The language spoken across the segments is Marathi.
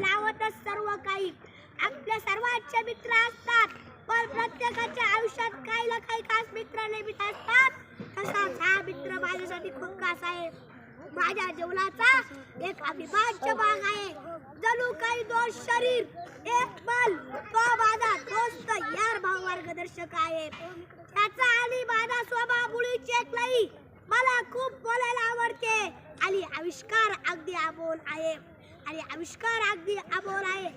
लावतच सर्व काही. आपल्या सर्वांचे मित्र असतात. पण प्रत्येकाच्या आयुष्यात काही ना काही खास मित्र नेहमीच असतात. तसाच हा मित्र माझ्यासाठी खूप खास आहे. माझ्या जीवनाचा एक अविभाज्य भाग आहे. जणू काही दोन शरीर एक बल तो माझा दोस्त यार भाव मार्गदर्शक आहे. त्याचा आणि माझा स्वभाव मुळीच एक नाही. मला खूप बोलायला आवडते आणि आविष्कार अगदी अमोल आहे. आणि आविष्कार अगदी अबोल आहे.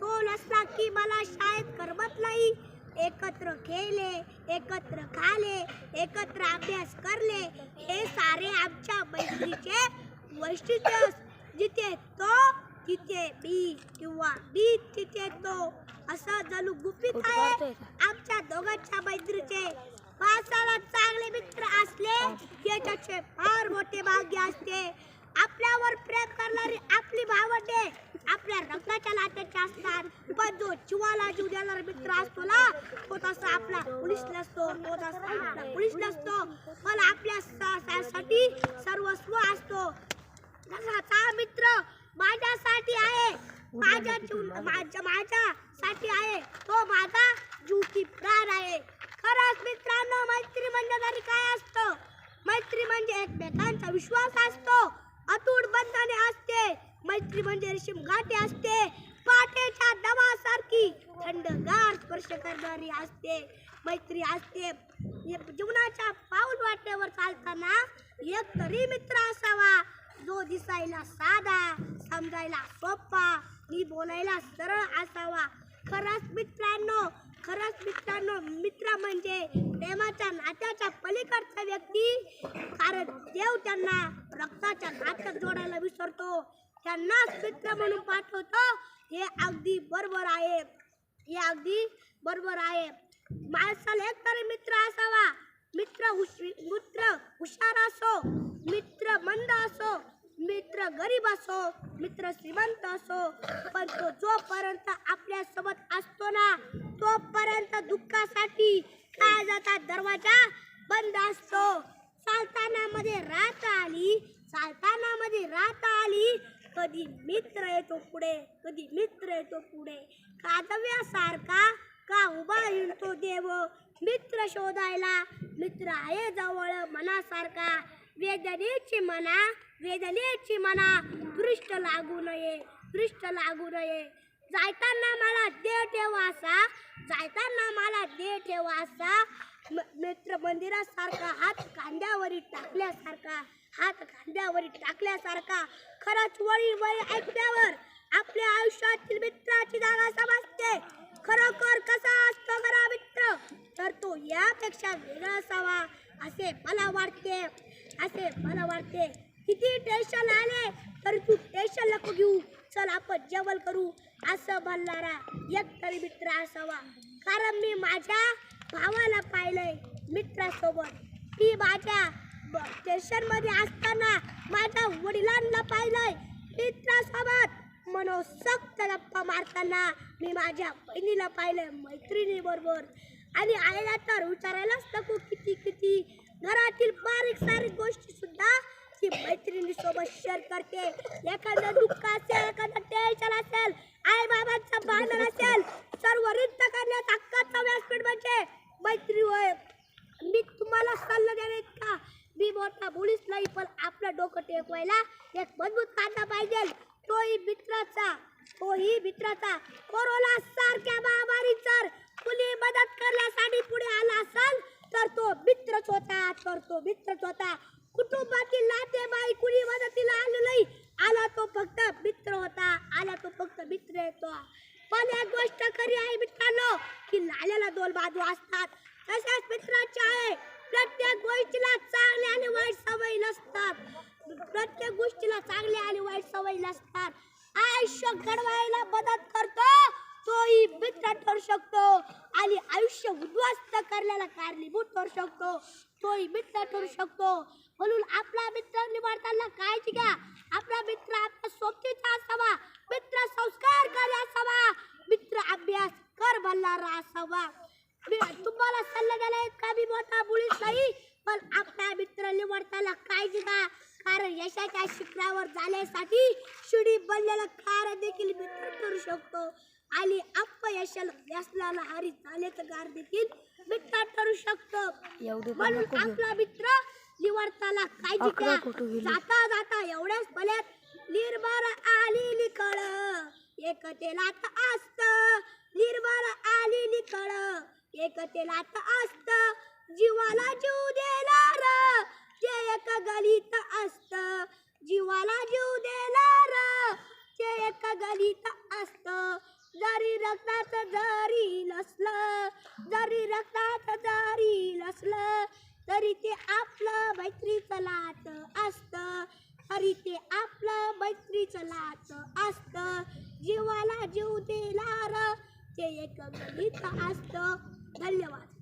तो नसला की मला शाळेत करमत नाही. एकत्र खेळले एकत्र खाले एकत्र अभ्यास करले. हे सारे आमच्या मैत्रीचे वैशिष्ट्य जिथे तो तिथे मी किंवा मी तिथे तो. असं जणू गुपित आहे आमच्या दोघांच्या मैत्रीचे. माणसाला चांगले मित्र असले त्याचे फार मोठे भाग्य असते. आपल्यावर प्रेम करणारी आपली भावंडे आपल्या रक्ताच्या नात्याचे असतात पण जो जीवाला जीव देणारा मित्र असतो ना तो तसा आपला पोलीस नसतो तो तसा आपला पोलीस नसतो. पण आपल्या साठी सर्वस्व असतो. तसा मित्र माझ्यासाठी आहे. माझ्या जीव माझ्या माझ्यासाठी आहे. तो माझा जीव की प्राण आहे. खरंच मित्रांनो मैत्री म्हणजे तरी काय असतं? मैत्री म्हणजे एकमेकांचा विश्वास असतो. अतूट बंधाने असते. मैत्री म्हणजे रेशीम गाठी असते. पाटेच्या दवासारखी थंडगार स्पर्श करणारी असते. मैत्री असते. जीवनाच्या पाऊल वाटेवर चालताना एक तरी मित्र असावा. जो दिसायला साधा समजायला सोपा मी बोलायला सरळ असावा. खरंच मित्रांनो खरंच मित्रांनो मित्र म्हणजे प्रेमाच्या नात्याच्या पलीकडचा व्यक्ती. कारण देव त्यांना रक्ताच्या नात्यात जोडायला विसरतो. त्यांनाच मित्र म्हणून पाठवतो. हे अगदी बरोबर आहे. हे अगदी बरोबर आहे. माणसाला एक तरी मित्र असावा. मित्र मित्र हुशार असो मित्र मंद असो मित्र गरीब असो मित्र श्रीमंत असो पण तो जोपर्यंत आपल्यासोबत असतो ना तोपर्यंत दुःखासाठी काय जातात? दरवाजा बंद असतो. चालताना मध्ये रात आली चालताना मध्ये रात आली. कधी मित्र येतो पुढे कधी मित्र येतो पुढे. कादव्यासारखा का उभा येतो तो देव? मित्र शोधायला मित्र आहे जवळ मनासारखा. वेदनेची मना वेदनेची मना. दृष्ट लागू नये दृष्ट लागू नये. जायताना मला देव ठेवासा जायताना मला देव ठेवासा म- मित्र मंदिरासारखा हात खांद्यावरी टाकल्यासारखा हात खांद्यावरी टाकल्यासारखा खरंच वळी वळी ऐकल्यावर आपल्या आयुष्यातील मित्राची जागा समजते. खरोखर कसा असतो खरा मित्र? तर तो यापेक्षा वेगळा असावा असे मला वाटते. असे मला वाटते. किती टेन्शन आले तरी तू टेन्शन नको घेऊ. चल आपण जेवण करू. असं म्हणणारा एक तरी मित्र असावा. कारण मी माझ्या भावाला पाहिलंय मित्रासोबत. ती माझ्या स्टेशनमध्ये असताना माझ्या वडिलांना पाहिलंय मित्रासोबत. मनोसक्त गप्पा मारताना मी माझ्या बहिणीला पाहिलं मैत्रिणी बरोबर. आणि आईला तर विचारायलाच नको किती किती. घरातील बारीक सारीक गोष्टी सुद्धा ती मैत्रिणी सोबत शेअर करते. एखादं दुःख असेल एखादं टेन्शन असेल आई बाबांचं भांडण असेल सर्व रिक्त करण्यात हक्काचा व्यासपीठ म्हणजे मैत्री होय. मी तुम्हाला सल्ला देणे का? मी मोठा मुलीच नाही पण आपलं डोकं टेकवायला एक मजबूत कांदा पाहिजे. तोही मित्राचा तोही मित्राचा. कोरोना सारख्या महामारी जर कुणी मदत करण्यासाठी पुढे आला असेल तर तो मित्रच होता तर तो मित्रच होता. कुटुंबातील नातेवाई कुणी मदतीला आलं नाही आला तो फक्त मित्र होता आला तो फक्त मित्र येतो. पण एक गोष्ट खरी आहे मित्रांनो की नाल्याला दोन बाजू असतात. तशाच मित्राची आहे प्रत्येक गोष्टीला चांगले आणि वाईट सवयी नसतात. प्रत्येक गोष्टीला चांगले आणि वाईट सवयी नसतात. आयुष्य घडवायला मदत करतो तोही मित्र ठरू शकतो आणि आयुष्य उद्ध्वस्त करण्याला कारणीभूत ठरू शकतो तोही मित्र ठरू शकतो. म्हणून आपला मित्र निवडताना काळजी घ्या. आपला मित्र आपल्या सोबतीचा असावा मित्र संस्कार कर असावा मित्र अभ्यास कर बनणारा असावा. तुम्हाला सल्ला द्यायला इतका मी मोठा मुलीच नाही पण आपला मित्र निवडताना काळजी घ्या. कारण यशाच्या शिखरावर जाण्यासाठी शिडी बनलेला खार देखील मित्र ठरू शकतो. आणि अपयशाला यशाला हरी झालेचं गार देखील मित्र ठरू शकतो. म्हणून. आपला मित्र निवडताना काळजी अकरा घ्या. जाता जाता एवढ्याच भल्यात निर्भर आलेली कळ. एकतेलात असत. निर्भर आलेली कळ. एकतेलात असत जीवाला जीव देणार ते एक गलित असत जीवाला जीव देणार ते एक गलित असत. जरी रक्तात जरी नसलं जरी रक्तात जरी नसलं तरी ते आपलं मैत्री चलात असतं. तरी ते आपलं मैत्री चलात असतं. जीवाला जीव देणार ते एक गलित असतं. धन्यवाद